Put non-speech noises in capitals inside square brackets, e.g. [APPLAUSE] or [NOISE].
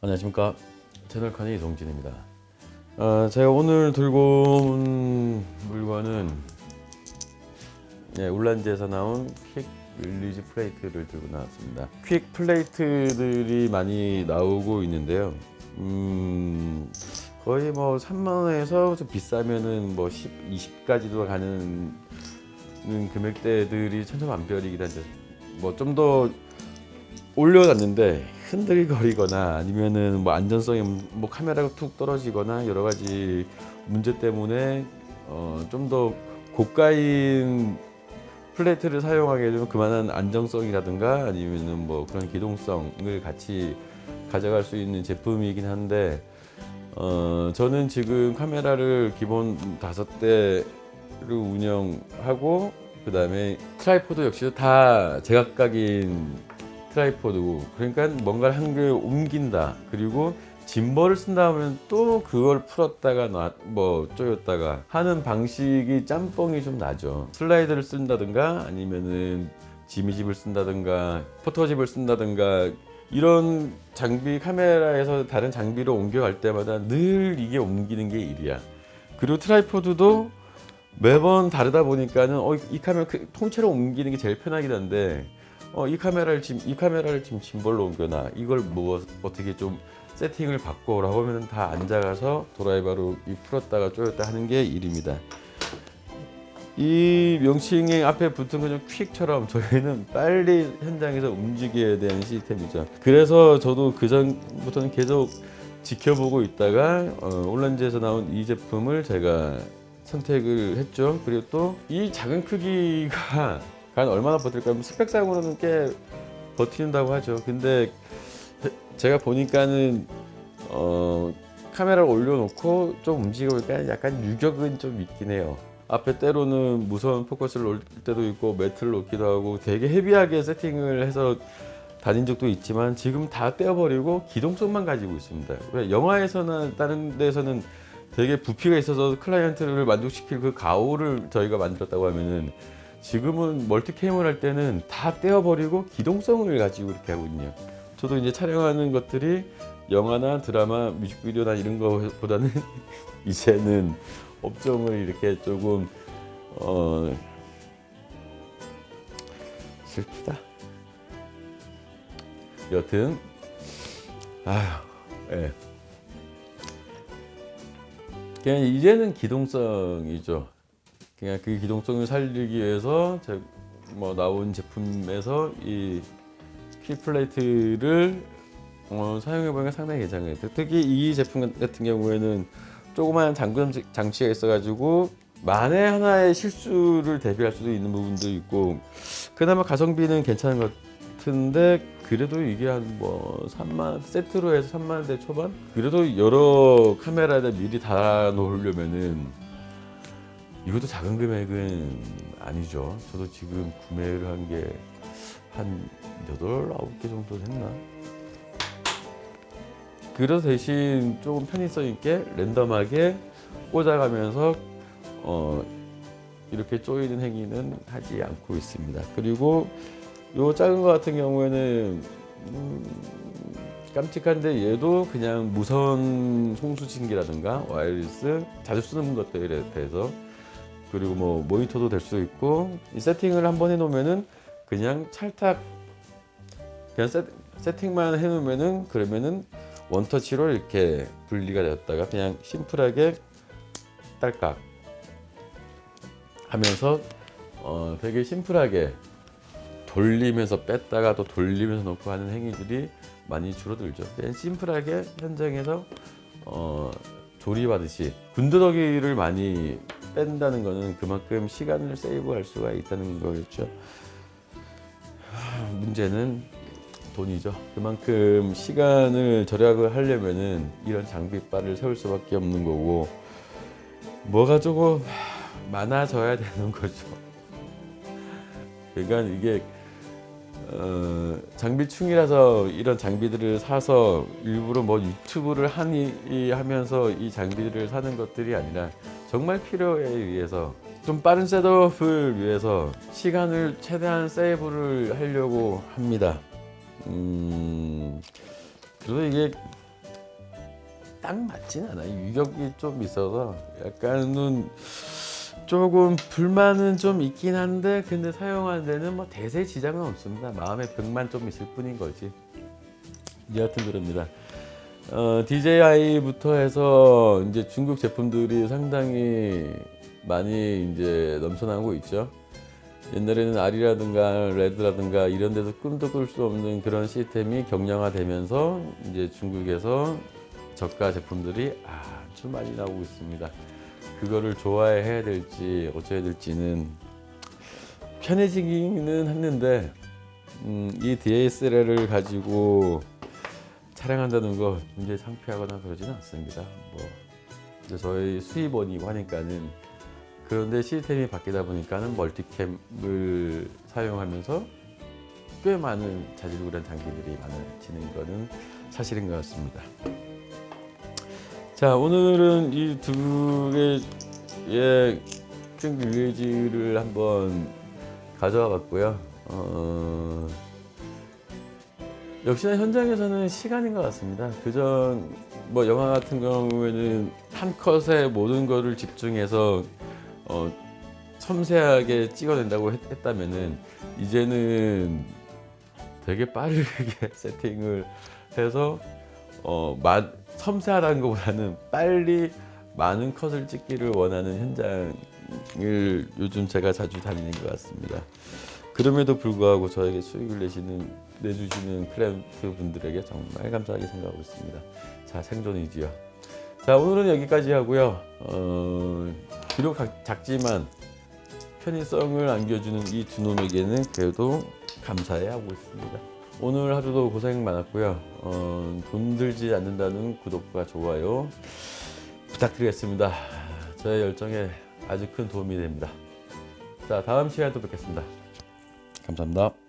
안녕하십니까 채널 칸의 이동진입니다. 어, 제가 오늘 들고 온 물건은 네, 울란지에서 나온 퀵 릴리즈 플레이트를 들고 나왔습니다. 퀵 플레이트들이 많이 나오고 있는데요. 음, 거의 뭐 3만 원에서 좀 비싸면은 뭐 10, 20까지도 가는 금액대들이 천차만별이긴 한데 뭐 좀 더 올려놨는데 흔들거리거나 아니면은 뭐 안전성에 뭐 카메라가 툭 떨어지거나 여러 가지 문제 때문에 어 좀 더 고가인 플레이트를 사용하게 되면 그만한 안정성이라든가 아니면은 뭐 그런 기동성을 같이 가져갈 수 있는 제품이긴 한데 어 저는 지금 카메라를 기본 다섯 대를 운영하고 그 다음에 트라이포드 역시도 다 제각각인 트라이포드고 그러니까 뭔가를 한개 옮긴다. 그리고 짐벌을 쓴다 하면 또 그걸 풀었다가 놔, 뭐 조였다가 하는 방식이 짬뽕이 좀 나죠. 슬라이드를 쓴다든가 아니면은 지미집을 쓴다든가 포토집을 쓴다든가 이런 장비 카메라에서 다른 장비로 옮겨갈 때마다 늘 이게 옮기는 게 일이야. 그리고 트라이포드도 매번 다르다 보니까는 어, 이 카메라 그 통째로 옮기는 게 제일 편하긴 한데 어, 이 카메라를 지금 이 카메라를 지금 짐벌로 옮겨놔 이걸 뭐 어떻게 좀 세팅을 바꿔라고 하면 다 앉아가서 드라이버로 이 풀었다가 조였다 하는 게 일입니다. 이 명칭의 앞에 붙은 건 좀 퀵처럼 저희는 빨리 현장에서 움직여야 되는 시스템이죠. 그래서 저도 그 전부터는 계속 지켜보고 있다가 어, 올란지에서 나온 이 제품을 제가 선택을 했죠. 그리고 또 이 작은 크기가 과연 얼마나 버틸까 하면 스펙상으로는 꽤 버틴다고 하죠. 근데 제가 보니까는 어, 카메라를 올려놓고 좀 움직여보니까 약간 유격은 좀 있긴 해요. 앞에 때로는 무선 포커스를 올 때도 있고 매트를 놓기도 하고 되게 헤비하게 세팅을 해서 다닌 적도 있지만 지금 다 떼어버리고 기동성만 가지고 있습니다. 왜 영화에서나 다른 데서는 되게 부피가 있어서 클라이언트를 만족시킬 그 가오를 저희가 만들었다고 하면은 지금은 멀티캠을 할 때는 다 떼어버리고 기동성을 가지고 이렇게 하거든요. 저도 이제 촬영하는 것들이 영화나 드라마, 뮤직비디오나 이런 거보다는 [LAUGHS] 이제는 업종을 이렇게 조금 어 슬프다. 여튼 아휴, 예. 그냥 이제는 기동성이죠. 그냥 그 기동성을 살리기 위해서 제, 뭐 나온 제품에서 이 키플레이트를 어, 사용해 보니까 상당히 괜찮아요. 특히 이 제품 같은 경우에는 조그마한 잠금 장치가 있어가지고 만에 하나의 실수를 대비할 수도 있는 부분도 있고 그나마 가성비는 괜찮은 것 같은데 그래도 이게 한 뭐 3만 세트로 해서 3만 대 초반 그래도 여러 카메라에다 미리 달아 놓으려면은 이것도 작은 금액은 아니죠. 저도 지금 구매를 한 게 한 여덟 아홉 개 정도 됐나? 그래서 대신 조금 편의성 있게 랜덤하게 꽂아가면서 어 이렇게 조이는 행위는 하지 않고 있습니다. 그리고 요 작은 거 같은 경우에는 음, 깜찍한데 얘도 그냥 무선 송수신기라든가 와이어리스 자주 쓰는 것들에 대해서 그리고 뭐 모니터도 될 수 있고 이 세팅을 한번 해놓으면은 그냥 찰탁 그냥 세, 세팅만 해놓으면은 그러면은 원터치로 이렇게 분리가 되었다가 그냥 심플하게 딸깍 하면서 어 되게 심플하게 돌리면서 뺐다가 또 돌리면서 놓고 하는 행위들이 많이 줄어들죠. 그냥 심플하게 현장에서 어 조립하듯이 군더더기를 많이 뺀다는 거는 그만큼 시간을 세이브할 수가 있다는 거겠죠. 하, 문제는 돈이죠. 그만큼 시간을 절약을 하려면은 이런 장비빨을 세울 수밖에 없는 거고 뭐가 조금 많아져야 되는 거죠. 그러니까 이게 어, 장비충이라서 이런 장비들을 사서 일부러 뭐 유튜브를 하니 하면서 이 장비들을 사는 것들이 아니라 정말 필요에 의해서 좀 빠른 셋업을 위해서 시간을 최대한 세이브를 하려고 합니다. 음, 그래도 이게 딱 맞진 않아요. 유격이 좀 있어서 약간은 조금 불만은 좀 있긴 한데 근데 사용하는 데는 뭐 대세 지장은 없습니다. 마음의 벽만 좀 있을 뿐인 거지. 여하튼 그럽니다. 어, DJI부터 해서 이제 중국 제품들이 상당히 많이 이제 넘쳐나고 있죠. 옛날에는 알이라든가 레드라든가 이런 데서 꿈도 꿀 수 없는 그런 시스템이 경량화되면서 이제 중국에서 저가 제품들이 아주 많이 나오고 있습니다. 그거를 좋아해야 될지 어쩌야 될지는 편해지기는 했는데 음, 이 DSLR을 가지고 촬영한다는 거 굉장히 상쾌하거나 그러지는 않습니다. 뭐 이제 저희 수입원이고 하니까는 그런데 시스템이 바뀌다 보니까는 멀티캠을 사용하면서 꽤 많은 자질구레한 장비들이 많아지는 거는 사실인 것 같습니다. 자 오늘은 이 두 개의 킹 빌리지를 한번 가져와 봤고요. 어, 역시나 현장에서는 시간인 것 같습니다. 그전 뭐 영화 같은 경우에는 한 컷에 모든 거를 집중해서 어, 섬세하게 찍어낸다고 했, 했다면은 이제는 되게 빠르게 [LAUGHS] 세팅을 해서 어, 마, 섬세하다는 것보다는 빨리 많은 컷을 찍기를 원하는 현장을 요즘 제가 자주 다니는 것 같습니다. 그럼에도 불구하고 저에게 수익을 내시는 내주시는 크래프트 분들에게 정말 감사하게 생각하고 있습니다. 자 생존이지요. 자 오늘은 여기까지 하고요. 어, 비록 작- 작지만 편의성을 안겨주는 이 두 놈에게는 그래도 감사해 하고 있습니다. 오늘 하루도 고생 많았고요. 어, 돈 들지 않는다는 구독과 좋아요 부탁드리겠습니다. 저의 열정에 아주 큰 도움이 됩니다. 자 다음 시간에 또 뵙겠습니다. 감사합니다.